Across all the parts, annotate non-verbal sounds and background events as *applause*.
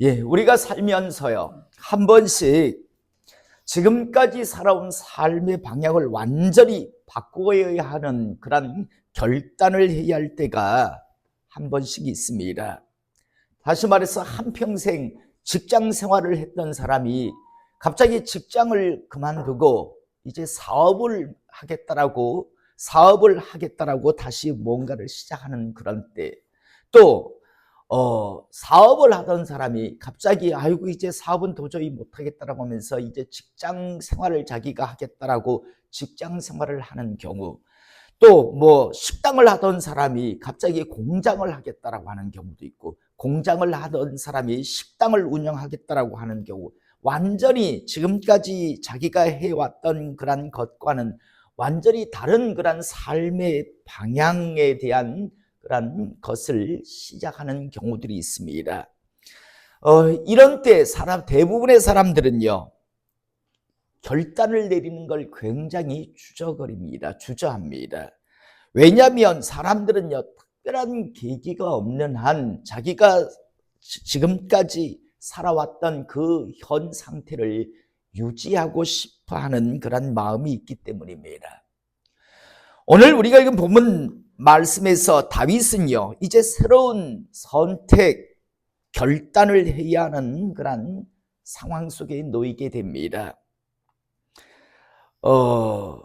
예, 우리가 살면서요, 한 번씩 지금까지 살아온 삶의 방향을 완전히 바꾸어야 하는 그런 결단을 해야 할 때가 한 번씩 있습니다. 다시 말해서 한평생 직장 생활을 했던 사람이 갑자기 직장을 그만두고 이제 사업을 하겠다라고 사업을 하겠다라고 다시 뭔가를 시작하는 그런 때 또 어, 사업을 하던 사람이 갑자기 아이고 이제 사업은 도저히 못하겠다라고 하면서 이제 직장 생활을 자기가 하겠다라고 직장 생활을 하는 경우 또 뭐 식당을 하던 사람이 갑자기 공장을 하겠다라고 하는 경우도 있고 공장을 하던 사람이 식당을 운영하겠다라고 하는 경우 완전히 지금까지 자기가 해왔던 그런 것과는 완전히 다른 그런 삶의 방향에 대한 그런 것을 시작하는 경우들이 있습니다. 어, 이런 때 사람 대부분의 사람들은요 결단을 내리는 걸 굉장히 주저거립니다. 주저합니다. 왜냐하면 사람들은요 특별한 계기가 없는 한 자기가 지- 지금까지 살아왔던 그 현 상태를 유지하고 싶어 하는 그런 마음이 있기 때문입니다. 오늘 우리가 읽은 본문 말씀에서 다윗은요, 이제 새로운 선택, 결단을 해야 하는 그런 상황 속에 놓이게 됩니다. 어,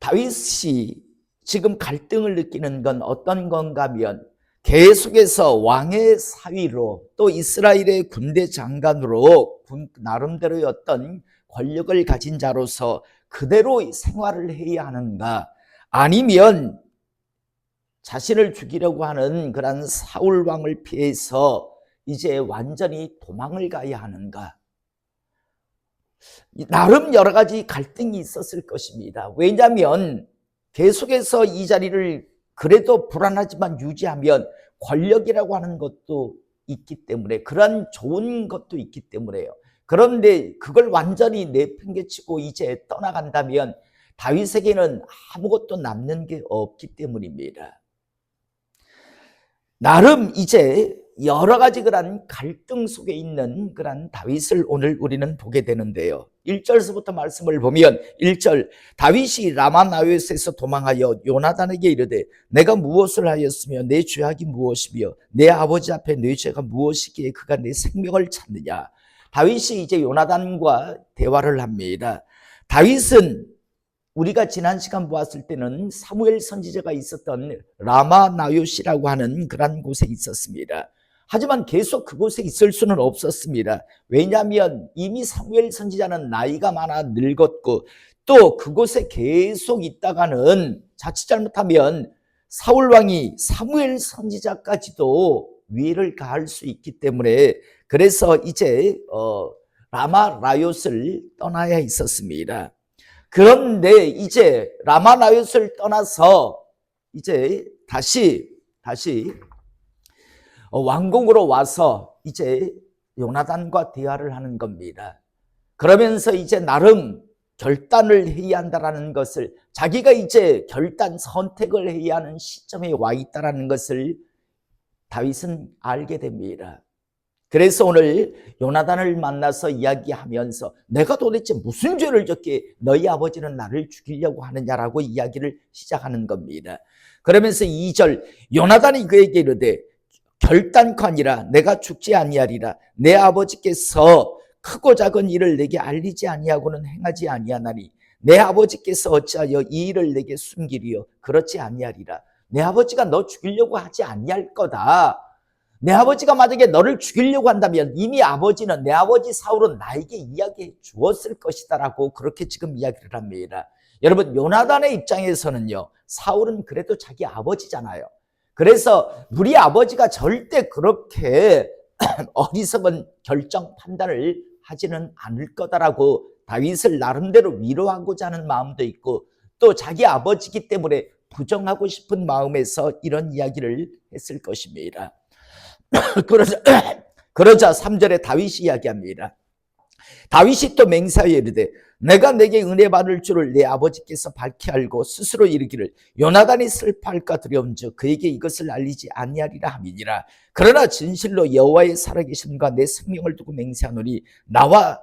다윗이 지금 갈등을 느끼는 건 어떤 건가 하면 계속해서 왕의 사위로 또 이스라엘의 군대 장관으로 군- 나름대로의 어떤 권력을 가진 자로서 그대로 생활을 해야 하는가 아니면 자신을 죽이려고 하는 그런 사울 왕을 피해서 이제 완전히 도망을 가야 하는가 나름 여러 가지 갈등이 있었을 것입니다. 왜냐하면 계속해서 이 자리를 그래도 불안하지만 유지하면 권력이라고 하는 것도 있기 때문에 그런 좋은 것도 있기 때문에요. 그런데 그걸 완전히 내팽개치고 이제 떠나간다면 다윗에게는 아무것도 남는 게 없기 때문입니다. 나름 이제 여러 가지 그런 갈등 속에 있는 그런 다윗을 오늘 우리는 보게 되는데요. 1절서부터 말씀을 보면 1절 다윗이 라마나요에서 도망하여 요나단에게 이르되 내가 무엇을 하였으며 내 죄악이 무엇이며 내 아버지 앞에 내 죄가 무엇이기에 그가 내 생명을 찾느냐 다윗이 이제 요나단과 대화를 합니다. 다윗은 우리가 지난 시간 보았을 때는 사무엘 선지자가 있었던 라마 나요시라고 하는 그런 곳에 있었습니다. 하지만 계속 그곳에 있을 수는 없었습니다. 왜냐하면 이미 사무엘 선지자는 나이가 많아 늙었고 또 그곳에 계속 있다가는 자칫 잘못하면 사울 왕이 사무엘 선지자까지도 위해를 가할 수 있기 때문에 그래서 이제 어, 라마 라요스를 떠나야 있었습니다. 그런데 이제 라마나요스를 떠나서 이제 다시 다시 어, 왕궁으로 와서 이제 요나단과 대화를 하는 겁니다. 그러면서 이제 나름 결단을 해야 한다라는 것을 자기가 이제 결단 선택을 해야 하는 시점에 와 있다라는 것을 다윗은 알게 됩니다. 그래서 오늘 요나단을 만나서 이야기하면서 내가 도대체 무슨 죄를 졌기에 너희 아버지는 나를 죽이려고 하느냐라고 이야기를 시작하는 겁니다. 그러면서 2절 요나단이 그에게 이르되 결단코 아니라 내가 죽지 아니하리라. 내 아버지께서 크고 작은 일을 내게 알리지 아니하고는 행하지 아니하나니 내 아버지께서 어찌하여 이 일을 내게 숨기리요? 그렇지 아니하리라. 내 아버지가 너 죽이려고 하지 아니할 거다 내 아버지가 만약에 너를 죽이려고 한다면 이미 아버지는 내 아버지 사울은 나에게 이야기해 주었을 것이다라고 그렇게 지금 이야기를 합니다. 여러분 요나단의 입장에서는요 사울은 그래도 자기 아버지잖아요. 그래서 우리 아버지가 절대 그렇게 *clears throat* 어리석은 결정 판단을 하지는 않을 거다라고 다윗을 나름대로 위로하고자 하는 마음도 있고 또 자기 아버지기 때문에 부정하고 싶은 마음에서 이런 이야기를 했을 것입니다. *coughs* 그러자, *coughs* 그러자 3절에 다윗이 이야기합니다. 다윗이 또 맹세하여 이르되 내가 내게 은혜 받을 줄을 내 아버지께서 밝히 알고 스스로 이르기를 요나단이 슬퍼할까 두려움즉 그에게 이것을 알리지 아니하리라 함이니라 그러나 진실로 여호와의 살아계심과 내 생명을 두고 맹세하노니 나와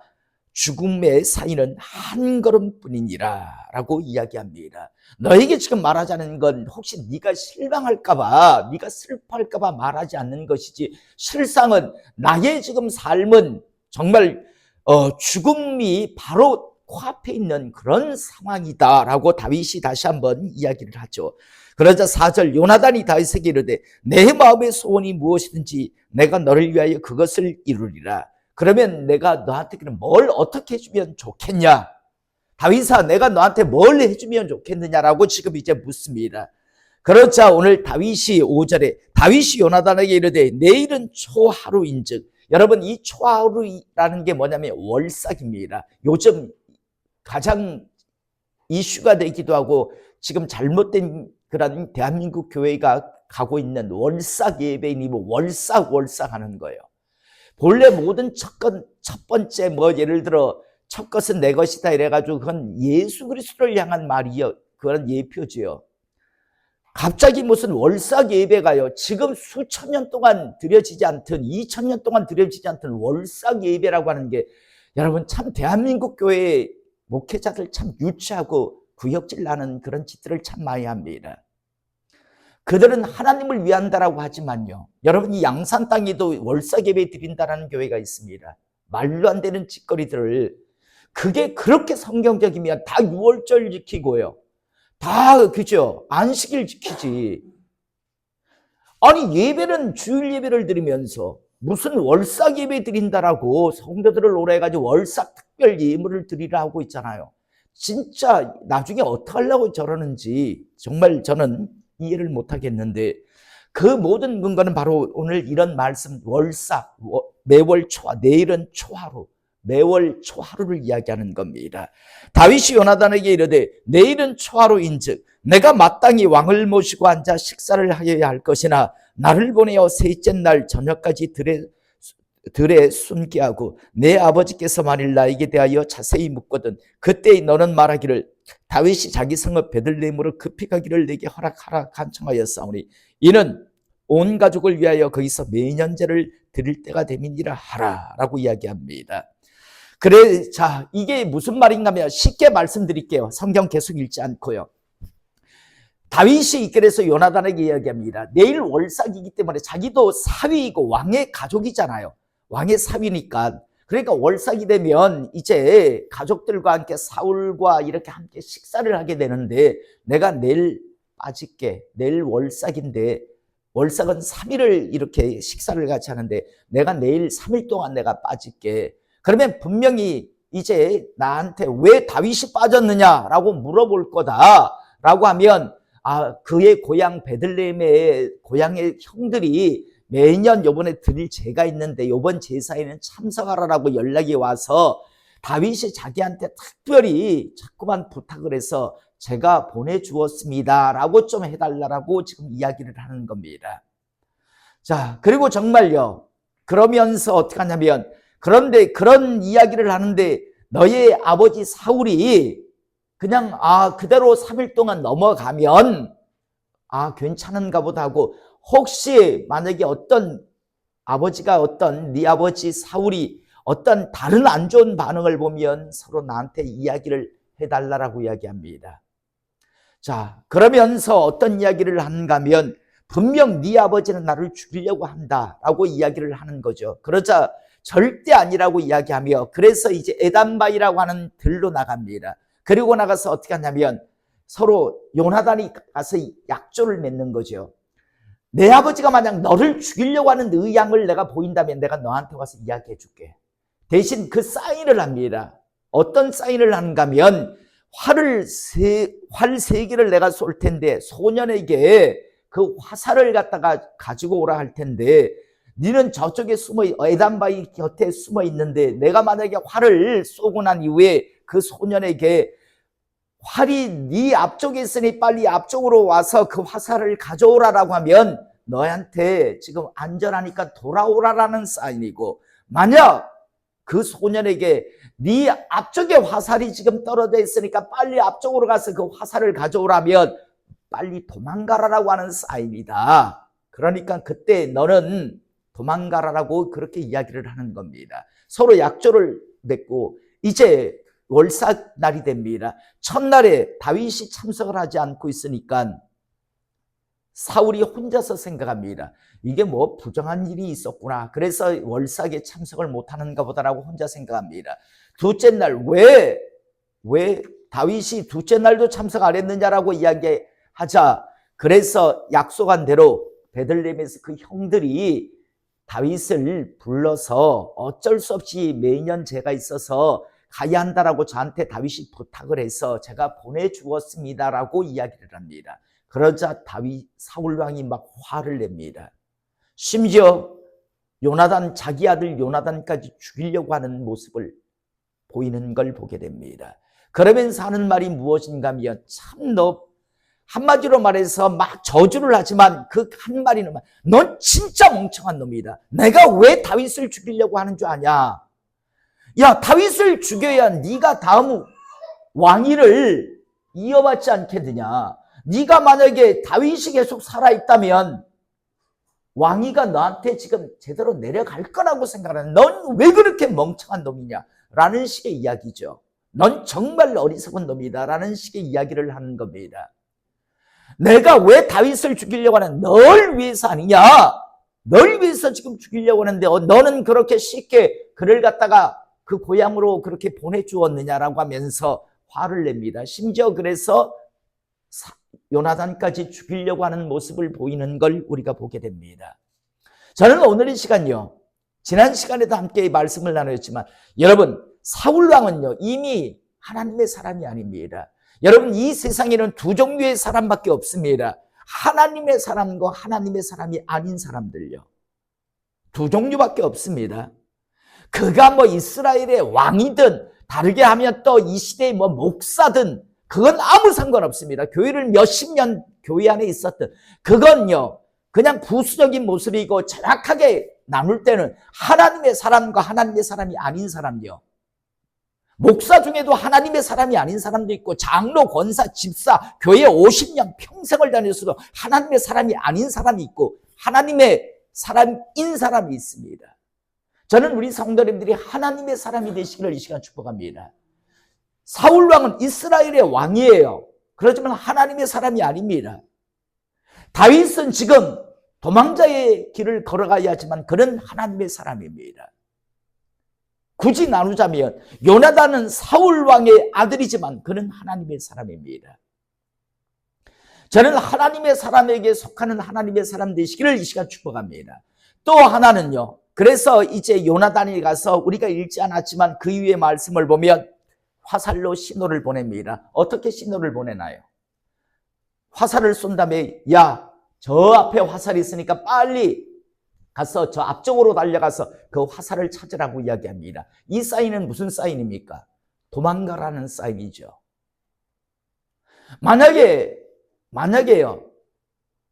죽음의 사이는 한 걸음뿐이니라 라고 이야기합니다. 너에게 지금 말하자는 건 혹시 네가 실망할까 봐 네가 슬퍼할까 봐 말하지 않는 것이지 실상은 나의 지금 삶은 정말 어, 죽음이 바로 코앞에 있는 그런 상황이다라고 다윗이 다시 한번 이야기를 하죠. 그러자 4절 요나단이 다윗에게 이르되 내 마음의 소원이 무엇이든지 내가 너를 위하여 그것을 이루리라. 그러면 내가 너한테 그럼 뭘 어떻게 해주면 좋겠냐? 다윗아 내가 너한테 뭘 해주면 좋겠느냐라고 지금 이제 묻습니다. 그러자 오늘 다윗이 5절에 다윗이 요나단에게 이르되 내일은 초하루인즉 여러분 이 초하루라는 게 뭐냐면 월삭입니다. 요즘 가장 이슈가 되기도 하고 지금 잘못된 그런 대한민국 교회가 가고 있는 월삭 예배니 뭐 월삭 월삭 하는 거예요. 본래 모든 첫, 건, 첫 번째 뭐 예를 들어 첫 것은 내 것이다 이래가지고 그건 예수 그리스도를 향한 말이요. 그런 예표지요. 갑자기 무슨 월삭 예배가요. 지금 수천 년 동안 드려지지 않던, 이천 년 동안 드려지지 않던 월삭 예배라고 하는 게 여러분 참 대한민국 교회 목회자들 참 유치하고 구역질 나는 그런 짓들을 참 많이 합니다. 그들은 하나님을 위한다라고 하지만요. 여러분 이 양산 땅에도 월삭 예배 드린다라는 교회가 있습니다. 말로 안 되는 짓거리들을 그게 그렇게 성경적이면 다 6월절 지키고요. 다 그죠? 안식일 지키지. 아니 예배는 주일 예배를 드리면서 무슨 월삭 예배 드린다라고 성도들을 오래해가지고 월삭 특별 예물을 드리라 하고 있잖아요. 진짜 나중에 어떻게 하려고 저러는지 정말 저는 이해를 못하겠는데 그 모든 근거는 바로 오늘 이런 말씀 월삭 매월 초하 내일은 초하루 매월 초하루를 이야기하는 겁니다. 다윗이 요나단에게 이르되 내일은 초하루인즉 내가 마땅히 왕을 모시고 앉아 식사를 하여야 할 것이나 나를 보내어 셋째 날 저녁까지 들에 들에 숨게 하고 내 아버지께서 만일 나에게 대하여 자세히 묻거든 그때 너는 말하기를 다윗이 자기 성읍 베들레헴으로 급히 가기를 내게 허락하라 간청하였사오니 이는 온 가족을 위하여 거기서 매년제를 드릴 때가 됨이니라 하라라고 이야기합니다. 그래 자 이게 무슨 말인가 하면 쉽게 말씀드릴게요. 성경 계속 읽지 않고요. 다윗이 이끌어서 요나단에게 이야기합니다. 내일 월삭이기 때문에 자기도 사위이고 왕의 가족이잖아요. 왕의 사위니까. 그러니까 월삭이 되면 이제 가족들과 함께 사울과 이렇게 함께 식사를 하게 되는데 내가 내일 빠질게. 내일 월삭인데 월삭은 3일을 이렇게 식사를 같이 하는데 내가 내일 3일 동안 내가 빠질게. 그러면 분명히 이제 나한테 왜 다윗이 빠졌느냐라고 물어볼 거다라고 하면 아 그의 고향 베들레헴의 고향의 형들이 매년 요번에 드릴 제가 있는데 요번 제사에는 참석하라라고 연락이 와서 다윗이 자기한테 특별히 자꾸만 부탁을 해서 제가 보내주었습니다 라고 좀 해달라고 지금 이야기를 하는 겁니다. 자 그리고 정말요 그러면서 어떻게 하냐면 그런데 그런 이야기를 하는데 너의 아버지 사울이 그냥 아 그대로 3일 동안 넘어가면 아 괜찮은가 보다 하고 혹시 만약에 어떤 아버지가 어떤 네 아버지 사울이 어떤 다른 안 좋은 반응을 보면 서로 나한테 이야기를 해달라라고 이야기합니다. 자 그러면서 어떤 이야기를 하는가 하면 분명 네 아버지는 나를 죽이려고 한다라고 이야기를 하는 거죠. 그러자 절대 아니라고 이야기하며 그래서 이제 에단바이라고 하는 들로 나갑니다. 그리고 나가서 어떻게 하냐면 서로 요나단이 가서 약조를 맺는 거죠. 내 아버지가 만약 너를 죽이려고 하는 의향을 내가 보인다면 내가 너한테 와서 이야기해 줄게. 대신 그 사인을 합니다. 어떤 사인을 하는가 하면 활을 세, 활 세 개를 내가 쏠 텐데 소년에게 그 화살을 갖다가 가지고 오라 할 텐데 니는 저쪽에 숨어 에단바이 곁에 숨어 있는데 내가 만약에 활을 쏘고 난 이후에 그 소년에게 활이 네 앞쪽에 있으니 빨리 앞쪽으로 와서 그 화살을 가져오라라고 하면 너한테 지금 안전하니까 돌아오라라는 사인이고 만약 그 소년에게 네 앞쪽에 화살이 지금 떨어져 있으니까 빨리 앞쪽으로 가서 그 화살을 가져오라면 빨리 도망가라라고 하는 사인이다. 그러니까 그때 너는 도망가라라고 그렇게 이야기를 하는 겁니다. 서로 약조를 맺고 이제 월삭 날이 됩니다. 첫날에 다윗이 참석을 하지 않고 있으니까 사울이 혼자서 생각합니다. 이게 뭐 부정한 일이 있었구나. 그래서 월삭에 참석을 못하는가 보다라고 혼자 생각합니다. 둘째 날, 왜, 왜 다윗이 둘째 날도 참석 안 했느냐라고 이야기하자. 그래서 약속한 대로 베들레헴에서 그 형들이 다윗을 불러서 어쩔 수 없이 매년 제가 있어서 가야 한다라고 저한테 다윗이 부탁을 해서 제가 보내주었습니다라고 이야기를 합니다. 그러자 다윗 사울 왕이 막 화를 냅니다. 심지어 요나단 자기 아들 요나단까지 죽이려고 하는 모습을 보이는 걸 보게 됩니다. 그러면서 하는 말이 무엇인가 하면 참 너 한마디로 말해서 막 저주를 하지만 그 한마디는 넌 진짜 멍청한 놈이다. 내가 왜 다윗을 죽이려고 하는 줄 아냐? 야 다윗을 죽여야 네가 다음 왕위를 이어받지 않겠느냐? 네가 만약에 다윗이 계속 살아있다면 왕위가 너한테 지금 제대로 내려갈 거라고 생각하는 넌 왜 그렇게 멍청한 놈이냐? 라는 식의 이야기죠. 넌 정말 어리석은 놈이다. 라는 식의 이야기를 하는 겁니다. 내가 왜 다윗을 죽이려고 하는 널 위해서 아니냐? 널 위해서 지금 죽이려고 하는데 어, 너는 그렇게 쉽게 그를 갖다가 그 고향으로 그렇게 보내주었느냐라고 하면서 화를 냅니다. 심지어 그래서 요나단까지 죽이려고 하는 모습을 보이는 걸 우리가 보게 됩니다. 저는 오늘 이 시간요. 지난 시간에도 함께 말씀을 나누었지만 여러분 사울 왕은요 이미 하나님의 사람이 아닙니다. 여러분 이 세상에는 두 종류의 사람밖에 없습니다. 하나님의 사람과 하나님의 사람이 아닌 사람들요. 두 종류밖에 없습니다. 그가 뭐 이스라엘의 왕이든 다르게 하면 또 이 시대의 뭐 목사든 그건 아무 상관없습니다. 교회를 몇십 년 교회 안에 있었던 그건요. 그냥 부수적인 모습이고 정확하게 나눌 때는 하나님의 사람과 하나님의 사람이 아닌 사람이요. 목사 중에도 하나님의 사람이 아닌 사람도 있고 장로, 권사, 집사, 교회 50년 평생을 다녔어도 하나님의 사람이 아닌 사람이 있고 하나님의 사람인 사람이 있습니다. 저는 우리 성도님들이 하나님의 사람이 되시기를 이 시간 축복합니다. 사울 왕은 이스라엘의 왕이에요. 그렇지만 하나님의 사람이 아닙니다. 다윗은 지금 도망자의 길을 걸어가야 하지만 그는 하나님의 사람입니다. 굳이 나누자면 요나단은 사울 왕의 아들이지만 그는 하나님의 사람입니다. 저는 하나님의 사람에게 속하는 하나님의 사람 되시기를 이 시간 축복합니다. 또 하나는요. 그래서 이제 요나단이 가서 우리가 읽지 않았지만 그 이후의 말씀을 보면 화살로 신호를 보냅니다. 어떻게 신호를 보내나요? 화살을 쏜 다음에 야 저 앞에 화살이 있으니까 빨리 가서 저 앞쪽으로 달려가서 그 화살을 찾으라고 이야기합니다. 이 사인은 무슨 사인입니까? 도망가라는 사인이죠. 만약에 만약에요.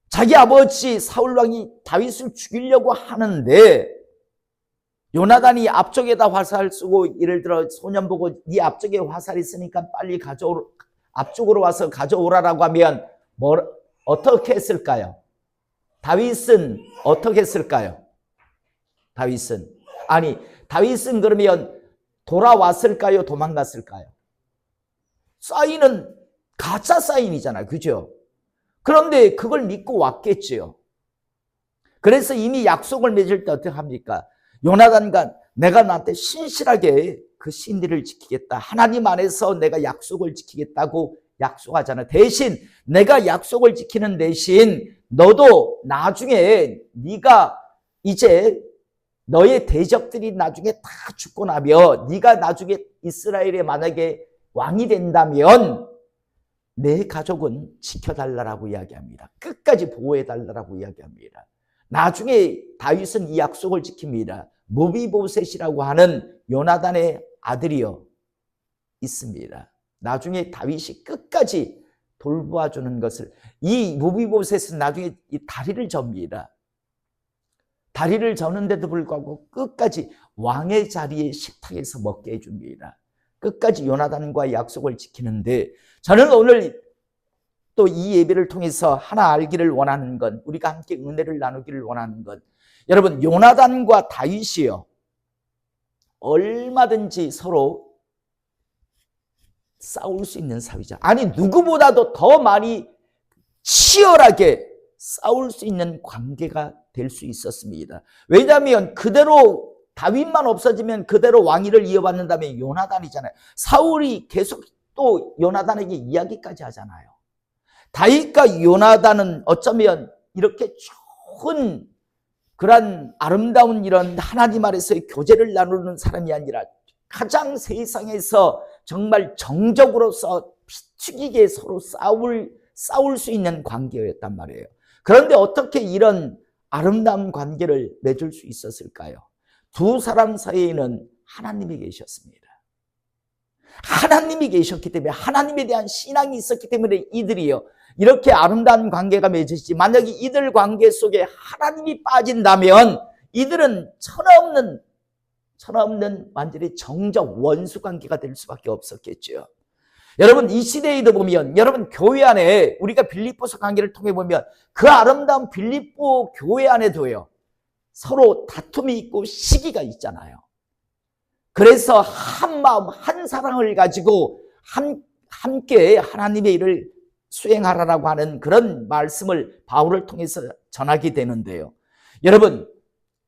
자기 아버지 사울 왕이 다윗을 죽이려고 하는데 요나단이 앞쪽에다 화살 쏘고 예를 들어 소년 보고 네 앞쪽에 화살이 있으니까 빨리 가져오 앞쪽으로 와서 가져오라라고 하면 뭐 어떻게 했을까요? 다윗은 어떻게 했을까요? 다윗은 아니 다윗은 그러면 돌아왔을까요? 도망갔을까요? 사인은 가짜 사인이잖아요. 그죠? 그런데 그걸 믿고 왔겠지요. 그래서 이미 약속을 맺을 때 어떻게 합니까? 요나단과 내가 나한테 신실하게 그 신리를 지키겠다. 하나님 안에서 내가 약속을 지키겠다고 약속하잖아. 대신 내가 약속을 지키는 대신 너도 나중에 네가 이제 너의 대적들이 나중에 다 죽고 나면 네가 나중에 이스라엘에 만약에 왕이 된다면 내 가족은 지켜달라고 이야기합니다. 끝까지 보호해달라고 이야기합니다. 나중에 다윗은 이 약속을 지킵니다. 무비보셋이라고 하는 요나단의 아들이요 있습니다. 나중에 다윗이 끝까지 돌보아 주는 것을 이 무비보셋은 나중에 이 다리를 접니다. 다리를 저는데도 불구하고 끝까지 왕의 자리에 식탁에서 먹게 해줍니다. 끝까지 요나단과 약속을 지키는데 저는 오늘 또 이 예배를 통해서 하나 알기를 원하는 건 우리가 함께 은혜를 나누기를 원하는 건 여러분 요나단과 다윗이요 얼마든지 서로 싸울 수 있는 사위자 아니 누구보다도 더 많이 치열하게 싸울 수 있는 관계가 될 수 있었습니다. 왜냐하면 그대로 다윗만 없어지면 그대로 왕위를 이어받는다면 요나단이잖아요. 사울이 계속 또 요나단에게 이야기까지 하잖아요. 다윗과 요나단은 어쩌면 이렇게 좋은 그런 아름다운 이런 하나님 아래서의 교제를 나누는 사람이 아니라 가장 세상에서 정말 정적으로서 피튀기게 서로 싸울 싸울 수 있는 관계였단 말이에요. 그런데 어떻게 이런 아름다운 관계를 맺을 수 있었을까요? 두 사람 사이에는 하나님이 계셨습니다. 하나님이 계셨기 때문에 하나님에 대한 신앙이 있었기 때문에 이들이요. 이렇게 아름다운 관계가 맺어지지 만약에 이들 관계 속에 하나님이 빠진다면 이들은 천하없는 천하없는 완전히 정적 원수 관계가 될 수밖에 없었겠죠. 여러분 이 시대에도 보면 여러분 교회 안에 우리가 빌립보서 관계를 통해 보면 그 아름다운 빌립보 교회 안에도요 서로 다툼이 있고 시기가 있잖아요. 그래서 한 마음 한 사랑을 가지고 한 함께 하나님의 일을 수행하라라고 하는 그런 말씀을 바울을 통해서 전하게 되는데요. 여러분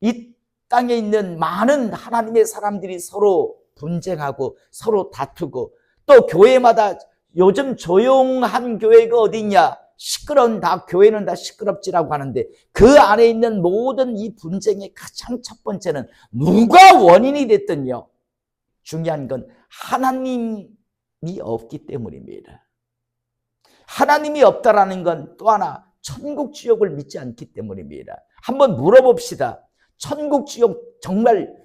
이 땅에 있는 많은 하나님의 사람들이 서로 분쟁하고 서로 다투고 또 교회마다 요즘 조용한 교회가 어디냐? 시끄러운 다 교회는 다 시끄럽지라고 하는데 그 안에 있는 모든 이 분쟁의 가장 첫 번째는 누가 원인이 됐든요. 중요한 건 하나님이 없기 때문입니다. 하나님이 없다라는 건 또 하나 천국 지옥을 믿지 않기 때문입니다. 한번 물어봅시다. 천국 지옥 정말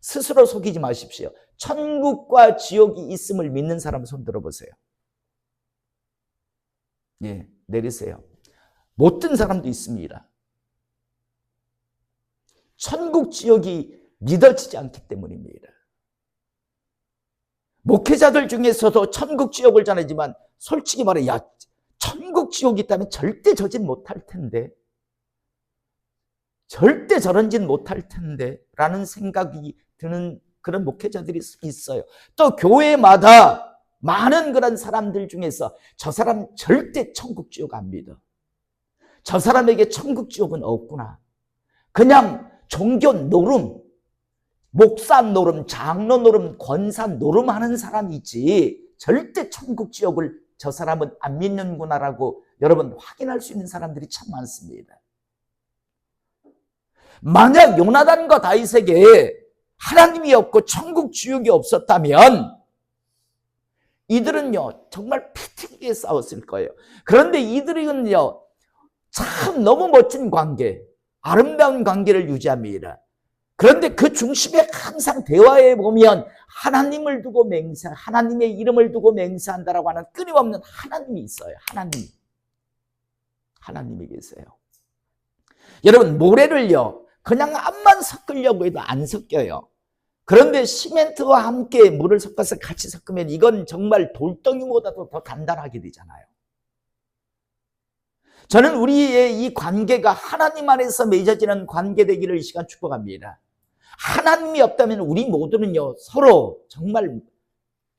스스로 속이지 마십시오. 천국과 지옥이 있음을 믿는 사람 손 들어보세요. 예, 내리세요. 못 든 사람도 있습니다. 천국 지옥이 믿어지지 않기 때문입니다. 목회자들 중에서도 천국 지옥을 전하지만 솔직히 말해 야 천국 지옥이 있다면 절대 저진 못할 텐데 절대 저런 짓 못할 텐데 라는 생각이 드는 그런 목회자들이 있어요. 또 교회마다 많은 그런 사람들 중에서 저 사람 절대 천국 지옥 안 믿어. 저 사람에게 천국 지옥은 없구나. 그냥 종교 노름, 목사 노름, 장로 노름, 권사 노름 하는 사람이지 절대 천국 지옥을 저 사람은 안 믿는구나라고 여러분 확인할 수 있는 사람들이 참 많습니다. 만약 요나단과 다윗에게 하나님이 없고 천국 지옥이 없었다면 이들은요 정말 피튀기게 싸웠을 거예요. 그런데 이들은요 참 너무 멋진 관계, 아름다운 관계를 유지합니다. 그런데 그 중심에 항상 대화에 보면 하나님을 두고 맹세, 하나님의 이름을 두고 맹세한다라고 하는 끊임없는 하나님이 있어요. 하나님. 하나님이 계세요. 여러분, 모래를요, 그냥 암만 섞으려고 해도 안 섞여요. 그런데 시멘트와 함께 물을 섞어서 같이 섞으면 이건 정말 돌덩이보다도 더 단단하게 되잖아요. 저는 우리의 이 관계가 하나님 안에서 맺어지는 관계 되기를 이 시간 축복합니다. 하나님이 없다면 우리 모두는요, 서로 정말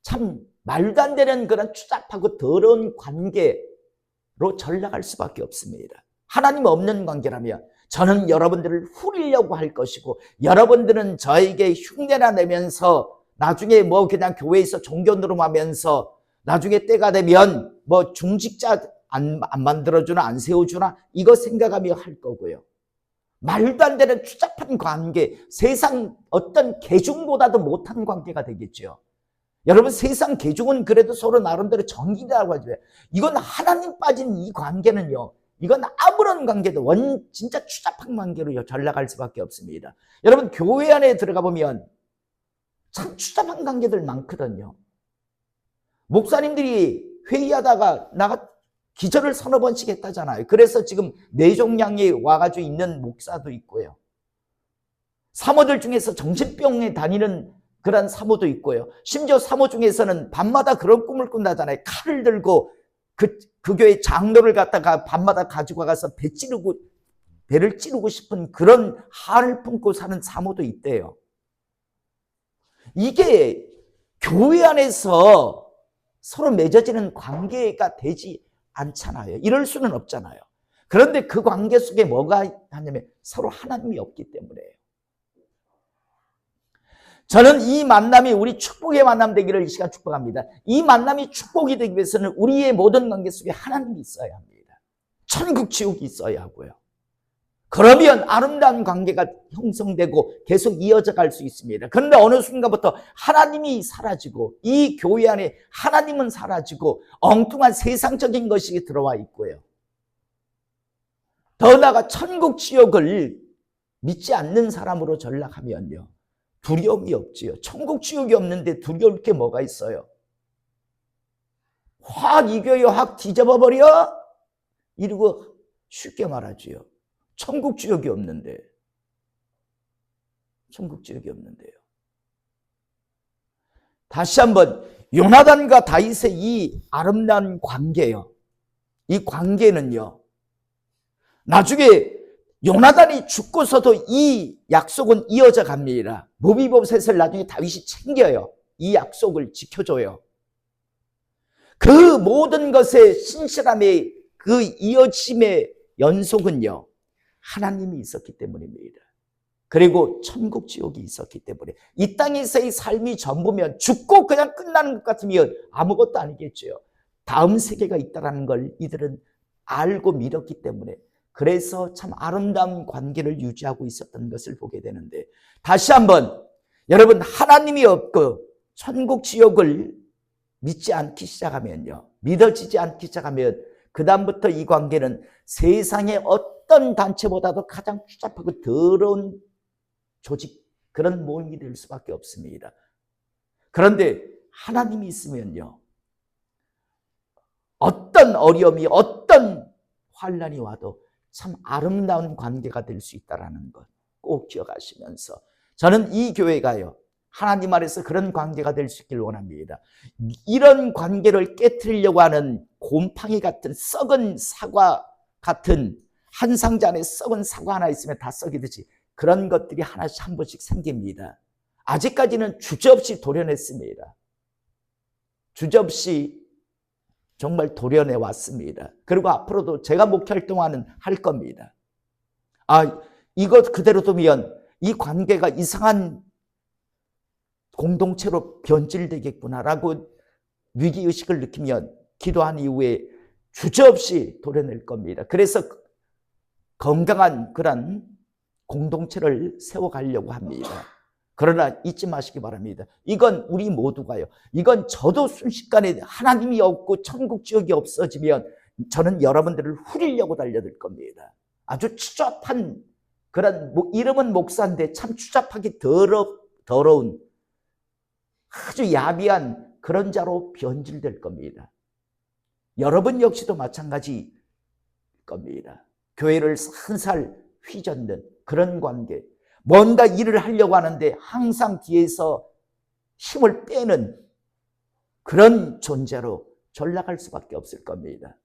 참 말도 안 되는 그런 추잡하고 더러운 관계로 전락할 수밖에 없습니다. 하나님 없는 관계라면 저는 여러분들을 후리려고 할 것이고 여러분들은 저에게 흉내나 내면서 나중에 뭐 그냥 교회에서 종교 노름 하면서 나중에 때가 되면 뭐 중직자 안, 안 만들어주나 안 세워주나 이거 생각하며 할 거고요. 말도 안 되는 추잡한 관계, 세상 어떤 개중보다도 못한 관계가 되겠죠. 여러분 세상 개중은 그래도 서로 나름대로 정의라고 하죠. 이건 하나님 빠진 이 관계는요. 이건 아무런 관계도 원 진짜 추잡한 관계로 전락할 수밖에 없습니다. 여러분 교회 안에 들어가 보면 참 추잡한 관계들 많거든요. 목사님들이 회의하다가 나가 기절을 서너 번씩 했다잖아요. 그래서 지금 뇌종양이 와가지고 있는 목사도 있고요. 사모들 중에서 정신병에 다니는 그런 사모도 있고요. 심지어 사모 중에서는 밤마다 그런 꿈을 꾼다잖아요. 칼을 들고 그, 그 교회 장로를 갖다가 밤마다 가지고 가서 배 찌르고, 배를 찌르고 싶은 그런 한을 품고 사는 사모도 있대요. 이게 교회 안에서 서로 맺어지는 관계가 되지 않잖아요. 이럴 수는 없잖아요. 그런데 그 관계 속에 뭐가 하냐면 서로 하나님이 없기 때문에요. 저는 이 만남이 우리 축복의 만남 되기를 이 시간 축복합니다. 이 만남이 축복이 되기 위해서는 우리의 모든 관계 속에 하나님이 있어야 합니다. 천국 지옥이 있어야 하고요. 그러면 아름다운 관계가 형성되고 계속 이어져 갈 수 있습니다. 그런데 어느 순간부터 하나님이 사라지고 이 교회 안에 하나님은 사라지고 엉뚱한 세상적인 것이 들어와 있고요. 더 나아가 천국 지옥을 믿지 않는 사람으로 전락하면요. 두려움이 없지요. 천국 지옥이 없는데 두려울 게 뭐가 있어요? 확 이겨요, 확 뒤집어 버려? 이러고 쉽게 말하지요. 천국 지옥이 없는데. 천국 지옥이 없는데요. 다시 한번 요나단과 다윗의 이 아름다운 관계요. 이 관계는요. 나중에 요나단이 죽고서도 이 약속은 이어져 갑니다. 무비보셋을 나중에 다윗이 챙겨요. 이 약속을 지켜줘요. 그 모든 것의 신실함의 그 이어짐의 연속은요. 하나님이 있었기 때문입니다. 그리고 천국 지옥이 있었기 때문에 이 땅에서의 삶이 전부면 죽고 그냥 끝나는 것 같으면 아무것도 아니겠죠. 다음 세계가 있다는 걸 이들은 알고 믿었기 때문에 그래서 참 아름다운 관계를 유지하고 있었던 것을 보게 되는데 다시 한번 여러분 하나님이 없고 천국 지옥을 믿지 않기 시작하면요. 믿어지지 않기 시작하면 그다음부터 이 관계는 세상의 어떤 단체보다도 가장 추잡하고 더러운 조직 그런 모임이 될 수밖에 없습니다. 그런데 하나님이 있으면요. 어떤 어려움이 어떤 환란이 와도 참 아름다운 관계가 될 수 있다라는 것 꼭 기억하시면서 저는 이 교회가요. 하나님 아래서 그런 관계가 될 수 있기를 원합니다. 이런 관계를 깨뜨리려고 하는 곰팡이 같은 썩은 사과 같은 한 상자 안에 썩은 사과 하나 있으면 다 썩이듯이 그런 것들이 하나씩 한 번씩 생깁니다. 아직까지는 주저없이 도려냈습니다. 주저없이 정말 도려내 왔습니다. 그리고 앞으로도 제가 목회할 동안은 할 겁니다. 아, 이것 그대로 두면 이 관계가 이상한 공동체로 변질되겠구나라고 위기의식을 느끼면 기도한 이후에 주저없이 도려낼 겁니다. 그래서 건강한 그런 공동체를 세워가려고 합니다. 그러나 잊지 마시기 바랍니다. 이건 우리 모두가요. 이건 저도 순식간에 하나님이 없고 천국 지옥이 없어지면 저는 여러분들을 후리려고 달려들 겁니다. 아주 추잡한 그런 이름은 목사인데 참 추잡하기 더러, 더러운 아주 야비한 그런 자로 변질될 겁니다. 여러분 역시도 마찬가지 겁니다. 교회를 산살 휘젓는 그런 관계. 뭔가 일을 하려고 하는데 항상 뒤에서 힘을 빼는 그런 존재로 전락할 수밖에 없을 겁니다.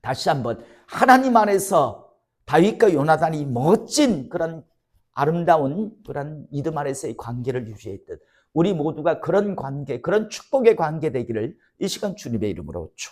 다시 한번 하나님 안에서 다윗과 요나단이 멋진 그런 아름다운 그런 믿음 안에서의 관계를 유지했듯 우리 모두가 그런 관계, 그런 축복의 관계 되기를 이 시간 주님의 이름으로 축